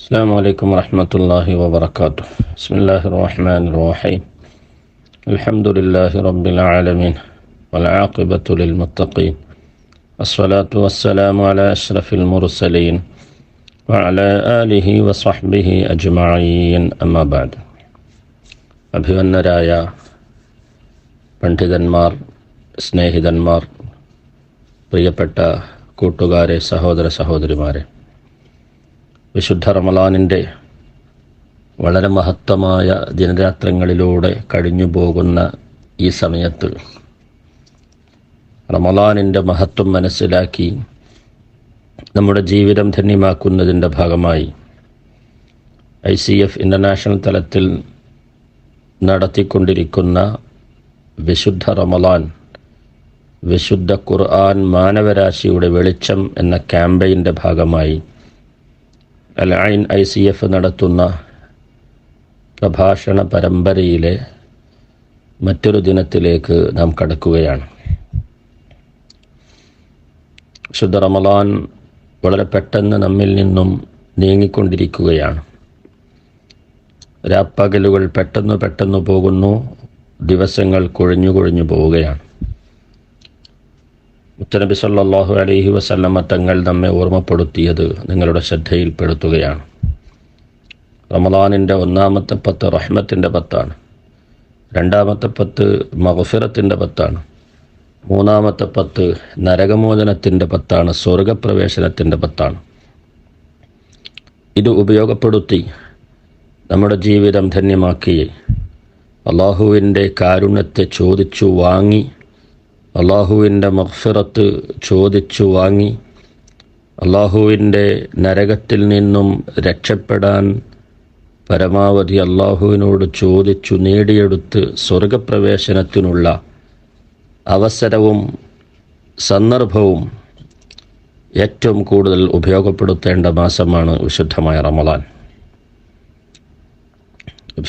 السلام عليكم ورحمة الله وبركاته بسم الله الرحمن الرحيم الحمد لله رب العالمين والعاقبة للمتقين الصلاة والسلام على أشرف المرسلين وعلى آله وصحبه أجمعين أما بعد അഭിവന്നരായ പണ്ഡിതന്മാർ സ്നേഹിതന്മാർ പ്രിയപ്പെട്ട കൂട്ടുകാരെ സഹോദര സഹോദരിമാരെ വിശുദ്ധ റമലാനിന്റെ വളരെ മഹത്തമായ ദിനരാത്രങ്ങളിലൂടെ കഴിഞ്ഞു പോകുന്ന ഈ സമയത്ത് റമലാനിന്റെ മഹത്വം മനസ്സിലാക്കി നമ്മുടെ ജീവിതം ധന്യമാക്കുന്നതിന്റെ ഭാഗമായി ഐ സി എഫ് ഇന്റർനാഷണൽ തലത്തിൽ നടത്തിക്കൊണ്ടിരിക്കുന്ന വിശുദ്ധ റമലാൻ വിശുദ്ധ ഖുർആൻ മാനവരാശിയുടെ വെളിച്ചം എന്ന ക്യാമ്പയിന്റെ ഭാഗമായി അൽ ഐ സി എഫ് നടത്തുന്ന പ്രഭാഷണ പരമ്പരയിലെ മറ്റൊരു ദിനത്തിലേക്ക് നാം കടക്കുകയാണ്. ശുദ്ധ റമലാൻ വളരെ പെട്ടെന്ന് നമ്മിൽ നിന്നും നീങ്ങിക്കൊണ്ടിരിക്കുകയാണ്. രാപ്പകലുകൾ പെട്ടെന്ന് പെട്ടെന്ന് പോകുന്നു ദിവസങ്ങൾ കുഴഞ്ഞു കുഴഞ്ഞു പോവുകയാണ്. മുത്തനബി സല്ലാഹു അലൈഹി വസല്ലമ തങ്ങൾ നമ്മെ ഓർമ്മപ്പെടുത്തിയത് നിങ്ങളുടെ ശ്രദ്ധയിൽപ്പെടുത്തുകയാണ്. റമദാനിന്റെ ഒന്നാമത്തെ പത്ത് റഹ്മത്തിന്റെ പത്താണ്. രണ്ടാമത്തെ പത്ത് മഹഫിറത്തിന്റെ പത്താണ്. മൂന്നാമത്തെ പത്ത് നരകമോചനത്തിന്റെ പത്താണ് സ്വർഗപ്രവേശനത്തിന്റെ പത്താണ്. ഇത് ഉപയോഗപ്പെടുത്തി നമ്മുടെ ജീവിതം ധന്യമാക്കി അള്ളാഹുവിന്റെ കാരുണ്യത്തെ ചോദിച്ചു വാങ്ങി അള്ളാഹുവിന്റെ മഹ്ഫിറത്ത് ചോദിച്ചു വാങ്ങി. അള്ളാഹുവിന്റെ നരകത്തിൽ നിന്നും രക്ഷപ്പെടാൻ പരമാവധി അള്ളാഹുവിനോട് ചോദിച്ചു നേടിയെടുത്ത് സ്വർഗപ്രവേശനത്തിനുള്ള അവസരവും സന്ദർഭവും ഏറ്റവും കൂടുതൽ ഉപയോഗപ്പെടുത്തേണ്ട മാസമാണ് വിശുദ്ധമായ റമലാൻ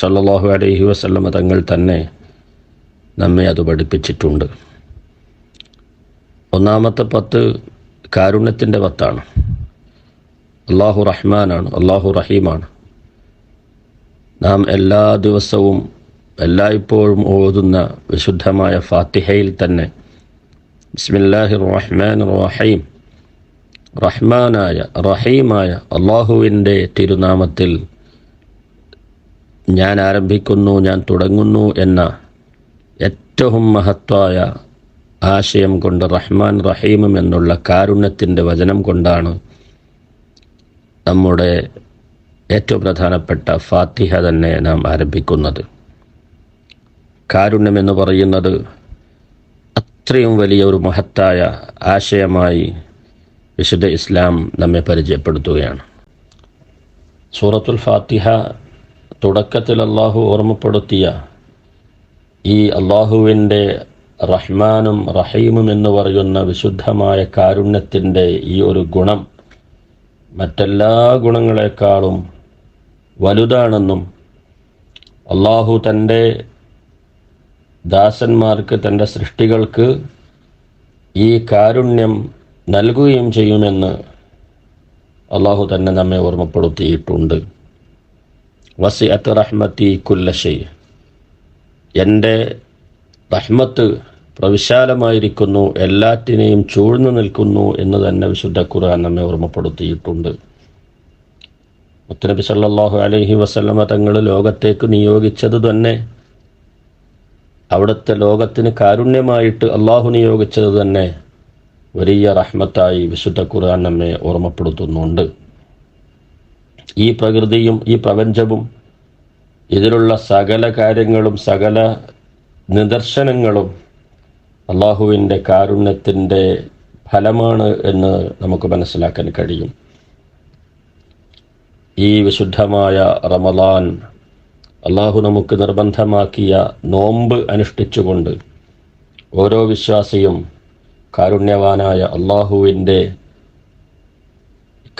സല്ലാഹു അലൈഹി വസല്ലമ തങ്ങൾ തന്നെ നമ്മെ അത് പഠിപ്പിച്ചിട്ടുണ്ട്. ഒന്നാമത്തെ പത്ത് കാരുണ്യത്തിന്റെ പത്താണ്. അള്ളാഹു റഹ്മാനാണ് അള്ളാഹു റഹീമാണ്. നാം എല്ലാ ദിവസവും എല്ലായ്പ്പോഴും ഓതുന്ന വിശുദ്ധമായ ഫാത്തിഹയിൽ തന്നെ ബിസ്മില്ലാഹി റഹ്മാൻ റഹീം റഹ്മാനായ റഹീമായ അള്ളാഹുവിന്റെ തിരുനാമത്തിൽ ഞാൻ ആരംഭിക്കുന്നു ഞാൻ തുടങ്ങുന്നു എന്ന ഏറ്റവും മഹത്വായ ആശയം കൊണ്ട് റഹ്മാൻ റഹീമും എന്നുള്ള കാരുണ്യത്തിന്റെ വചനം കൊണ്ടാണ് നമ്മുടെ ഏറ്റവും പ്രധാനപ്പെട്ട ഫാത്തിഹ തന്നെ നാം ആരംഭിക്കുന്നത്. കാരുണ്യം എന്ന് പറയുന്നത് അത്രയും വലിയ ഒരു മഹത്തായ ആശയമായി വിശുദ്ധ ഇസ്ലാം നമ്മെ പരിചയപ്പെടുത്തുകയാണ്. സൂറത്തുൽ ഫാത്തിഹ തുടക്കത്തിൽ അള്ളാഹു ഓർമ്മപ്പെടുത്തിയ ഈ അള്ളാഹുവിന്റെ റഹ്മാനും റഹീമും എന്ന് പറയുന്ന വിശുദ്ധമായ കാരുണ്യത്തിന്റെ ഈ ഒരു ഗുണം മറ്റെല്ലാ ഗുണങ്ങളെക്കാളും വലുതാണെന്നും അള്ളാഹു തന്റെ ദാസന്മാർക്ക് തന്റെ സൃഷ്ടികൾക്ക് ഈ കാരുണ്യം നൽകുകയും ചെയ്യുമെന്ന് അള്ളാഹു തന്നെ നമ്മെ ഓർമ്മപ്പെടുത്തിയിട്ടുണ്ട്. വസി അത്ത് റഹ്മത്തി കുല്ലഷൈ എന്റെ റഹ്മത്ത് പ്രവിശാലമായിരിക്കുന്നു എല്ലാറ്റിനെയും ചൂഴ്ന്നു നിൽക്കുന്നു എന്ന് തന്നെ വിശുദ്ധ ഖുർആൻ നമ്മെ ഓർമ്മപ്പെടുത്തിയിട്ടുണ്ട്. മുത്തനബി സല്ലാഹു അലഹി വസല്ലമ തങ്ങൾ ലോകത്തേക്ക് നിയോഗിച്ചത് തന്നെ അവിടുത്തെ ലോകത്തിന് കാരുണ്യമായിട്ട് അള്ളാഹു നിയോഗിച്ചത് തന്നെ വലിയ റഹ്മത്തായി വിശുദ്ധ ഖുർആൻ നമ്മെ ഓർമ്മപ്പെടുത്തുന്നുണ്ട്. ഈ പ്രകൃതിയും ഈ പ്രപഞ്ചവും ഇതിലുള്ള സകല കാര്യങ്ങളും സകല നിദർശനങ്ങളും അള്ളാഹുവിന്റെ കാരുണ്യത്തിന്റെ ഫലമാണ് എന്ന് നമുക്ക് മനസ്സിലാക്കാൻ കഴിയും. ഈ വിശുദ്ധമായ റമലാൻ അള്ളാഹു നമുക്ക് നിർബന്ധമാക്കിയ നോമ്പ് അനുഷ്ഠിച്ചുകൊണ്ട് ഓരോ വിശ്വാസിയും കാരുണ്യവാനായ അള്ളാഹുവിന്റെ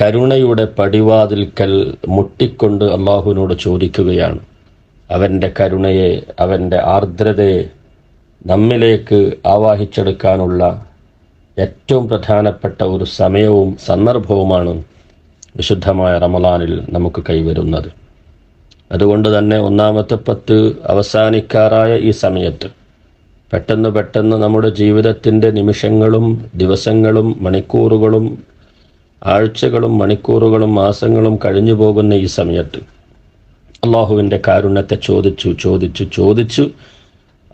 കരുണയുടെ പടിവാതിൽക്കൽ മുട്ടിക്കൊണ്ട് അള്ളാഹുവിനോട് ചോദിക്കുകയാണ്. അവന്റെ കരുണയെ അവന്റെ ആർദ്രതയെ നമ്മിലേക്ക് ആവാഹിച്ചെടുക്കാനുള്ള ഏറ്റവും പ്രധാനപ്പെട്ട ഒരു സമയവും സന്ദർഭവുമാണ് വിശുദ്ധമായ റമലാനിൽ നമുക്ക് കൈവരുന്നത്. അതുകൊണ്ട് തന്നെ ഒന്നാമത്തെ പത്ത് അവസാനിക്കാറായ ഈ സമയത്ത് പെട്ടെന്ന് പെട്ടെന്ന് നമ്മുടെ ജീവിതത്തിന്റെ നിമിഷങ്ങളും ദിവസങ്ങളും മണിക്കൂറുകളും ആഴ്ചകളും മണിക്കൂറുകളും മാസങ്ങളും കഴിഞ്ഞു പോകുന്ന ഈ സമയത്ത് അള്ളാഹുവിന്റെ കാരുണ്യത്തെ ചോദിച്ചു ചോദിച്ചു ചോദിച്ചു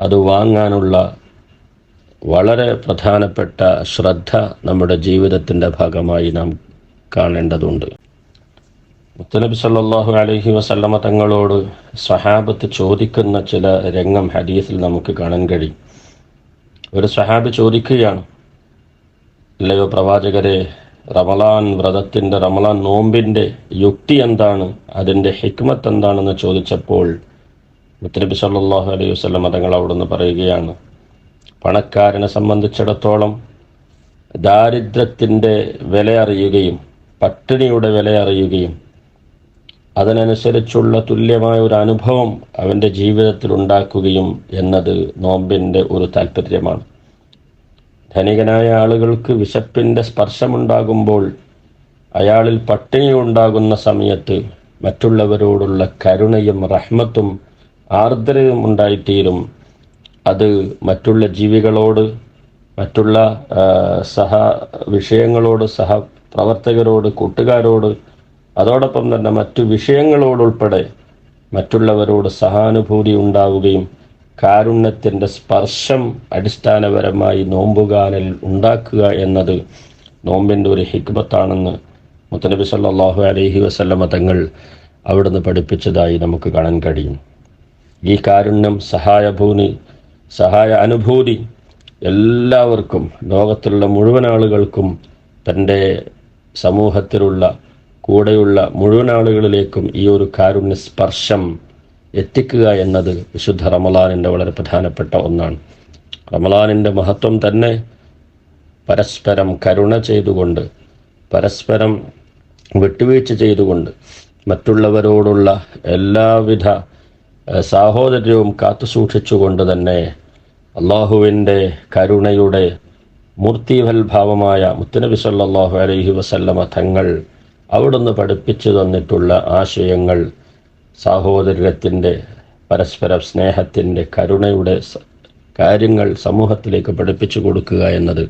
അത് വാങ്ങാനുള്ള വളരെ പ്രധാനപ്പെട്ട ശ്രദ്ധ നമ്മുടെ ജീവിതത്തിന്റെ ഭാഗമായി നാം കാണേണ്ടതുണ്ട്. മുത്തനബി സല്ലാഹു അലഹി വസല്ലമ തങ്ങളോട് സഹാബത്ത് ചോദിക്കുന്ന ചില രംഗം ഹദീസിൽ നമുക്ക് കാണാൻ കഴിയും. ഒരു സഹാബ് ചോദിക്കുകയാണ് അല്ലയോ പ്രവാചകരെ റമലാൻ വ്രതത്തിന്റെ റമലാൻ നോമ്പിന്റെ യുക്തി എന്താണ്? അതിന്റെ ഹിക്മത്ത് എന്താണെന്ന് ചോദിച്ചപ്പോൾ മുത്തനബി സല്ലാഹു അലൈഹി വസ്ലം മതങ്ങൾ അവിടുന്ന് പറയുകയാണ് പണക്കാരനെ സംബന്ധിച്ചിടത്തോളം ദാരിദ്ര്യത്തിന്റെ വില അറിയുകയും പട്ടിണിയുടെ വില അറിയുകയും അതിനനുസരിച്ചുള്ള തുല്യമായ ഒരു അനുഭവം അവന്റെ ജീവിതത്തിൽ ഉണ്ടാക്കുകയും എന്നത് നോമ്പിന്റെ ഒരു താല്പര്യമാണ് ധനികനായ ആളുകൾക്ക് വിശപ്പിന്റെ സ്പർശമുണ്ടാകുമ്പോൾ അയാളിൽ പട്ടിണി ഉണ്ടാകുന്ന സമയത്ത് മറ്റുള്ളവരോടുള്ള കരുണയും റഹ്മത്തും ആർദ്രതയും ഉണ്ടായിത്തീരും അത് മറ്റുള്ള ജീവികളോട് മറ്റുള്ള സഹ വിഷയങ്ങളോട് സഹ പ്രവർത്തകരോട് കൂട്ടുകാരോട് അതോടൊപ്പം തന്നെ മറ്റു വിഷയങ്ങളോടുൾപ്പെടെ മറ്റുള്ളവരോട് സഹാനുഭൂതി ഉണ്ടാവുകയും കാരുണ്യത്തിന്റെ സ്പർശം അടിസ്ഥാനപരമായി നോമ്പുകാലിൽ ഉണ്ടാക്കുക എന്നത് നോമ്പിന്റെ ഒരു ഹിക്മത്താണെന്ന് മുത്തനബി സല്ലാഹു അലഹി വസല്ലമ തങ്ങൾ അവിടുന്ന് പഠിപ്പിച്ചതായി നമുക്ക് കാണാൻ കഴിയും. ഈ കാരുണ്യം സഹായഭൂനി സഹായ അനുഭൂതി എല്ലാവർക്കും ലോകത്തിലുള്ള മുഴുവൻ ആളുകൾക്കും തന്റെ സമൂഹത്തിലുള്ള കൂടെയുള്ള മുഴുവൻ ആളുകളിലേക്കും ഈ ഒരു കാരുണ്യ സ്പർശം എത്തിക്കുക എന്നത് വിശുദ്ധ റമലാനിന്റെ വളരെ പ്രധാനപ്പെട്ട ഒന്നാണ്. റമലാനിന്റെ മഹത്വം തന്നെ പരസ്പരം കരുണ ചെയ്തുകൊണ്ട് പരസ്പരം വിട്ടുവീഴ്ച ചെയ്തുകൊണ്ട് മറ്റുള്ളവരോടുള്ള എല്ലാവിധ സാഹോദര്യവും കാത്തുസൂക്ഷിച്ചുകൊണ്ട് തന്നെ അള്ളാഹുവിന്റെ കരുണയുടെ മൂർത്തിവൽഭാവമായ മുത്തനബി സല്ലാഹു അലൈഹി വസല്ലമ തങ്ങൾ അവിടുന്ന് പഠിപ്പിച്ചു തന്നിട്ടുള്ള ആശയങ്ങൾ സാഹോദര്യത്തിന്റെ പരസ്പര സ്നേഹത്തിന്റെ കരുണയുടെ കാര്യങ്ങൾ സമൂഹത്തിലേക്ക് പഠിപ്പിച്ചു കൊടുക്കുക എന്നത്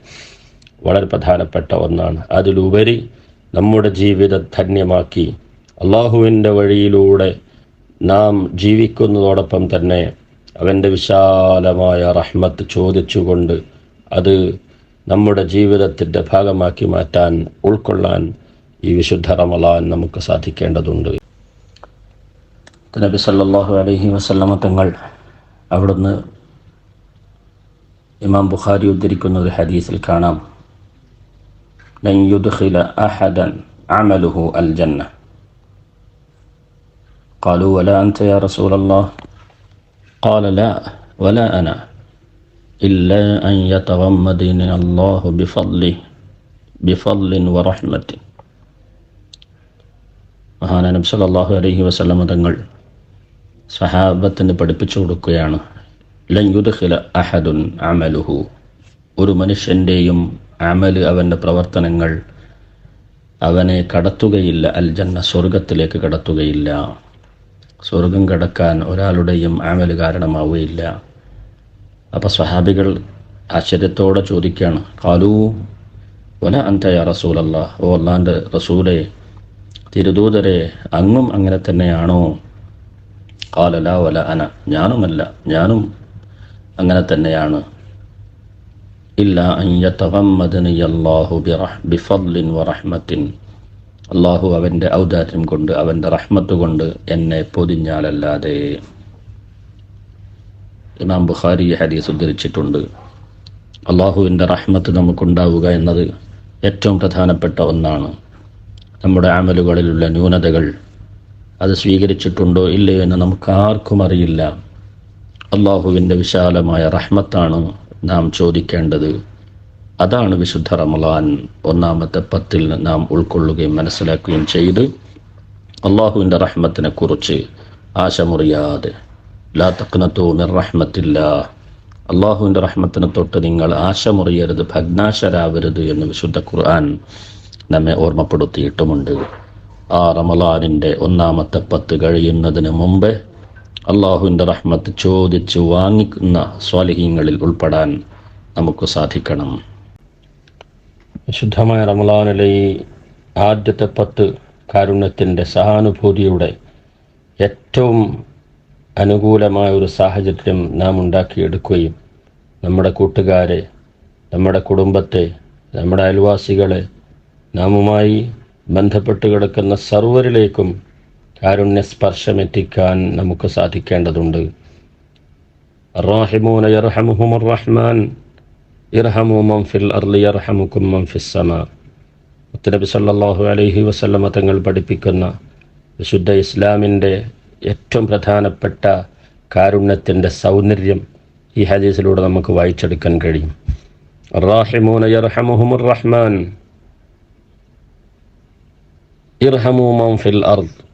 വളരെ പ്രധാനപ്പെട്ട ഒന്നാണ്. അതിലുപരി നമ്മുടെ ജീവിതം ധന്യമാക്കി അള്ളാഹുവിന്റെ വഴിയിലൂടെ നാം ജീവിക്കുന്നതോടൊപ്പം തന്നെ അവന്റെ വിശാലമായ റഹ്മത്ത് ചോദിച്ചുകൊണ്ട് അത് നമ്മുടെ ജീവിതത്തിന്റെ ഭാഗമാക്കി മാറ്റാൻ ഉൾക്കൊള്ളാൻ ഈ വിശുദ്ധ റമലാൻ നമുക്ക് സാധിക്കേണ്ടതുണ്ട്. നബി സല്ലാഹു അലഹി വസല്ലമ തങ്ങൾ അവിടുന്ന് ഇമാം ബുഖാരി ഉദ്ധരിക്കുന്ന ഒരു ഹദീസിൽ കാണാം. യുദ്ഖില അഹദൻ അമലുഹു അൽ ജന്ന قالوا ولا أنت يا رسول الله قال لا ولا أنا إلا أن يتغمدني الله بفضله بفضل ورحمته മഹാന നബി സല്ലല്ലാഹു അലൈഹി വസല്ലമ തങ്ങൾ സഹാബത്തിന് പഠിപ്പിച്ചു കൊടുക്കുകയാണ് ലയുദ്ഖില അഹദുൻ അമലുഹു ഒരു മനുഷ്യൻ്റെയും അമല് അവൻ്റെ പ്രവർത്തനങ്ങൾ അവനെ കടത്തുകയില്ല അൽ ജന്ന സ്വർഗത്തിലേക്ക് കടത്തുകയില്ല സ്വർഗം കടക്കാൻ ഒരാളുടെയും ആമൽ കാരണമാവുകയില്ല. അപ്പോൾ സ്വഹാബികൾ ആശ്ചര്യത്തോടെ ചോദിക്കുകയാണ് കാലു ഒല അന്തയ റസൂലല്ല ഓ അല്ലാണ്ട് റസൂലെ തിരുദൂതരെ അങ്ങും അങ്ങനെ തന്നെയാണോ? കാലല ഒല അന ഞാനുമല്ല ഞാനും അങ്ങനെ തന്നെയാണ്. ഇല്ല അയ്യത്തവം അള്ളാഹു ബിഫദ്ലിൻ വറഹ്മത്തിൻ. അള്ളാഹു അവന്റെ ഔദാര്യം കൊണ്ട് അവന്റെ റഹ്മത്ത് കൊണ്ട് എന്നെ പൊതിഞ്ഞാലല്ലാതെ. ഇമാം ബുഖാരി ഹദീസ് ഉദ്ധരിച്ചിട്ടുണ്ട്. അള്ളാഹുവിന്റെ റഹ്മത്ത് നമുക്കുണ്ടാവുക എന്നത് ഏറ്റവും പ്രധാനപ്പെട്ട ഒന്നാണ്. നമ്മുടെ ആമലുകളിലുള്ള ന്യൂനതകൾ അത് സ്വീകരിച്ചിട്ടുണ്ടോ ഇല്ലയോ എന്ന് നമുക്ക് ആർക്കും അറിയില്ല. അള്ളാഹുവിന്റെ വിശാലമായ റഹ്മത്താണ് നാം ചോദിക്കേണ്ടത്. അതാണ് വിശുദ്ധ റമലാൻ ഒന്നാമത്തെ പത്തിൽ നാം ഉൾക്കൊള്ളുകയും മനസ്സിലാക്കുകയും ചെയ്ത് അള്ളാഹുവിന്റെ റഹ്മത്തിനെ കുറിച്ച് ആശമുറിയാതെ ലാ തക്നത്തോ മിർ റഹ്മത്തില്ല അള്ളാഹുവിന്റെ റഹ്മത്തിനെ തൊട്ട് നിങ്ങൾ ആശമുറിയരുത് ഭഗ്നാശരാവരുത് എന്ന് വിശുദ്ധ ഖുർആൻ നമ്മെ ഓർമ്മപ്പെടുത്തിയിട്ടുമുണ്ട്. ആ റമലാനിന്റെ ഒന്നാമത്തെ പത്ത് കഴിയുന്നതിന് മുമ്പേ അള്ളാഹുവിന്റെ റഹ്മത്ത് ചോദിച്ച് വാങ്ങിക്കുന്ന സ്വാലിഹീങ്ങളിൽ ഉൾപ്പെടാൻ നമുക്ക് സാധിക്കണം. വിശുദ്ധമായ റമലാനിലെ ഈ ആദ്യത്തെ പത്ത് കാരുണ്യത്തിന്റെ സഹാനുഭൂതിയുടെ ഏറ്റവും അനുകൂലമായ ഒരു സാഹചര്യം നാം ഉണ്ടാക്കിയെടുക്കുകയും നമ്മുടെ കൂട്ടുകാരെ നമ്മുടെ കുടുംബത്തെ നമ്മുടെ അയൽവാസികളെ നാമുമായി ബന്ധപ്പെട്ട് കിടക്കുന്ന സർവരിലേക്കും കാരുണ്യ സ്പർശമെത്തിക്കാൻ നമുക്ക് സാധിക്കേണ്ടതുണ്ട്. റാഹിമൂന റഹ്മാൻ. ഇർഹമു മംഫിൽ അർലി അർഹമുക്കും സമാ. മുത്തനബി സല്ലാഹു അലൈഹി വസല്ലമ തങ്ങൾ പഠിപ്പിക്കുന്ന വിശുദ്ധ ഇസ്ലാമിന്റെ ഏറ്റവും പ്രധാനപ്പെട്ട കാരുണ്യത്തിന്റെ സൗന്ദര്യം ഈ ഹദീസിലൂടെ നമുക്ക് വായിച്ചെടുക്കാൻ കഴിയും. റാഹിമൂന യർഹമുഹുമുർ റഹ്മാൻ. ഇർഹമു മംഫിൽ അർദ്.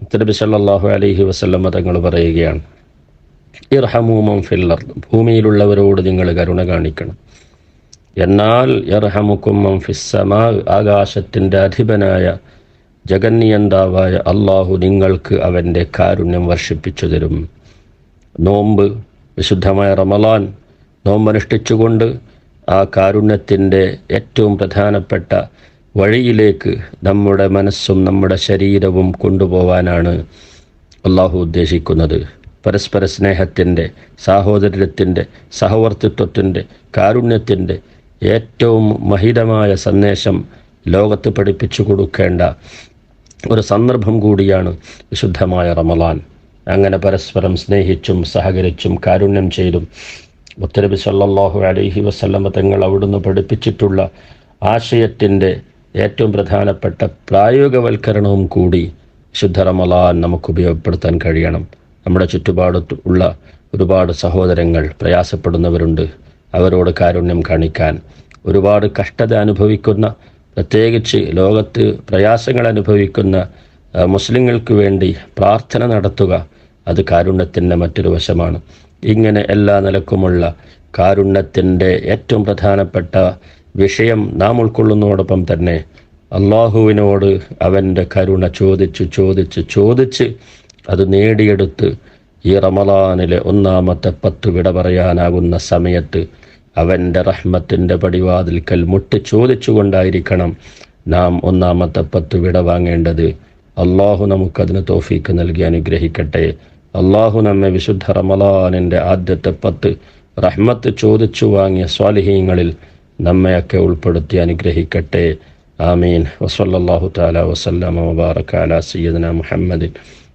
മുത്തനബി സല്ലാഹു അലൈഹി വസല്ലമ തങ്ങൾ പറയുകയാണ് ഇർഹമു മൻ ഫിൽ അർദ്. ഭൂമിയിലുള്ളവരോട് നിങ്ങൾ കരുണ കാണിക്കണം. എന്നാൽ യർഹമുക്കും മൻ ഫിസ് സമാ ആകാശത്തിന്റെ അധിപനായ ജഗന്നിയന്താവായ അള്ളാഹു നിങ്ങൾക്ക് അവന്റെ കാരുണ്യം വർഷിപ്പിച്ചു തരും. നോമ്പ് വിശുദ്ധമായ റമലാൻ നോമ്പനുഷ്ഠിച്ചുകൊണ്ട് ആ കാരുണ്യത്തിന്റെ ഏറ്റവും പ്രധാനപ്പെട്ട വഴിയിലേക്ക് നമ്മുടെ മനസ്സും നമ്മുടെ ശരീരവും കൊണ്ടുപോവാനാണ് അള്ളാഹു ഉദ്ദേശിക്കുന്നത്. പരസ്പര സ്നേഹത്തിന്റെ സാഹോദര്യത്തിന്റെ സഹവർത്തിത്വത്തിന്റെ കാരുണ്യത്തിന്റെ ഏറ്റവും മഹിതമായ സന്ദേശം ലോകത്ത് പഠിപ്പിച്ചു കൊടുക്കേണ്ട ഒരു സന്ദർഭം കൂടിയാണ് വിശുദ്ധമായ റമലാൻ അങ്ങനെ പരസ്പരം സ്നേഹിച്ചും സഹകരിച്ചും കാരുണ്യം ചെയ്തും മുത്തരബി സല്ലാഹു അലൈഹി വസല്ലമ തങ്ങൾ അവിടുന്ന് പഠിപ്പിച്ചിട്ടുള്ള ആശയത്തിന്റെ ഏറ്റവും പ്രധാനപ്പെട്ട പ്രായോഗികവൽക്കരണവും കൂടി ശുദ്ധ റമലാൻ നമുക്ക് ഉപയോഗപ്പെടുത്താൻ കഴിയണം. നമ്മുടെ ചുറ്റുപാടത്ത് ഉള്ള ഒരുപാട് സഹോദരങ്ങൾ പ്രയാസപ്പെടുന്നവരുണ്ട്. അവരോട് കാരുണ്യം കാണിക്കാൻ ഒരുപാട് കഷ്ടത അനുഭവിക്കുന്ന പ്രത്യേകിച്ച് ലോകത്ത് പ്രയാസങ്ങൾ അനുഭവിക്കുന്ന മുസ്ലിങ്ങൾക്ക് വേണ്ടി പ്രാർത്ഥന നടത്തുക അത് കാരുണ്യത്തിന്റെ മറ്റൊരു വശമാണ്. ഇങ്ങനെ എല്ലാ നിലക്കുമുള്ള കാരുണ്യത്തിന്റെ ഏറ്റവും പ്രധാനപ്പെട്ട വിഷയം നാം ഉൾക്കൊള്ളുന്നതോടൊപ്പം തന്നെ അള്ളാഹുവിനോട് അവന്റെ കരുണ ചോദിച്ച് ചോദിച്ച് ചോദിച്ച് അത് നേടിയെടുത്ത് ഈ റമലാനിലെ ഒന്നാമത്തെ പത്ത് വിട പറയാനാകുന്ന സമയത്ത് അവന്റെ റഹ്മത്തിന്റെ പടിവാതിൽക്കൽ മുട്ടി ചോദിച്ചുകൊണ്ടായിരിക്കണം നാം ഒന്നാമത്തെ പത്ത് വിട വാങ്ങേണ്ടത്. അള്ളാഹു നമുക്കതിന് തോഫീക്ക് നൽകി അനുഗ്രഹിക്കട്ടെ. അള്ളാഹു നമ്മെ വിശുദ്ധ റമലാനിന്റെ ആദ്യത്തെ പത്ത് റഹ്മത്ത് ചോദിച്ചു വാങ്ങിയ സ്വാലിഹീങ്ങളിൽ നമ്മയൊക്കെ ഉൾപ്പെടുത്തി അനുഗ്രഹിക്കട്ടെ. ആമീൻ. വസല്ലല്ലാഹു താല വസല്ലമ വബാറക അലാ സയ്യിദന മുഹമ്മദിൻ